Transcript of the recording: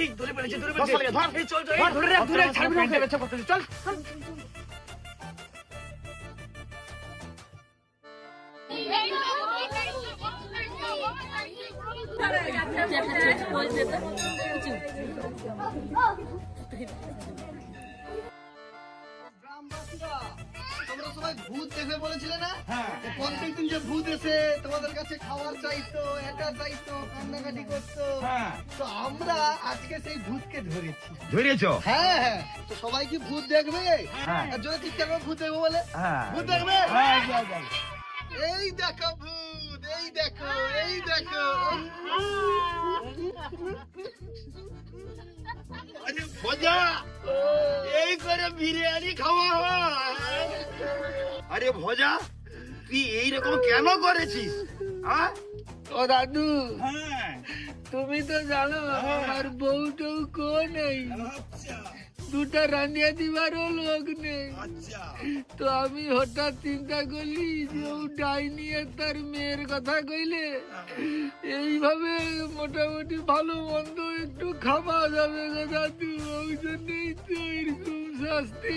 এই ধরে ফেলেছে ধরে ধর, ফেলেছে ধর। এই চল চল ধরে রাখ, ধরে রাখ, ছাড়বি না ওকে। চল ভূত দেখে বলেছিলে না? হ্যাঁ। যে প্রত্যেকদিন যে ভূত এসে তোমাদের কাছে খাবার চাইতো এটা চাইতো কান্নাকাটি করতো হ্যাঁ। তো আমরা আজকে সেই ভূতকে ধরেছি। ধরেছো? হ্যাঁ হ্যাঁ। তো সবাই কি ভূত দেখবে? হ্যাঁ। আর যদি ঠিক থাকবে ভূত দেখব বলে? ভূত দেখবে। এই দেখো ভূত এই দেখো এই দেখো। আরে ভজা এই করে বিরিয়ানি খাওয়া হয়। আরে ভজা তুই এইরকম কেন করেছিস? হ্যাঁ? ও দাদু হ্যাঁ। তুমি তো জানো আমার বউটাও কো নেই দুটা রান্ধিয়া দিবারও লোক নেই। আচ্ছা। তো আমি হঠাৎ চিন্তা করলি যে ও ডাইনিয়ে তার মেয়ের কথা কইলে এইভাবে মোটামুটি ভালো মন্দ একটু খাওয়া যাবে গো দাদু ওই জন্যই তো এরকম শাস্তি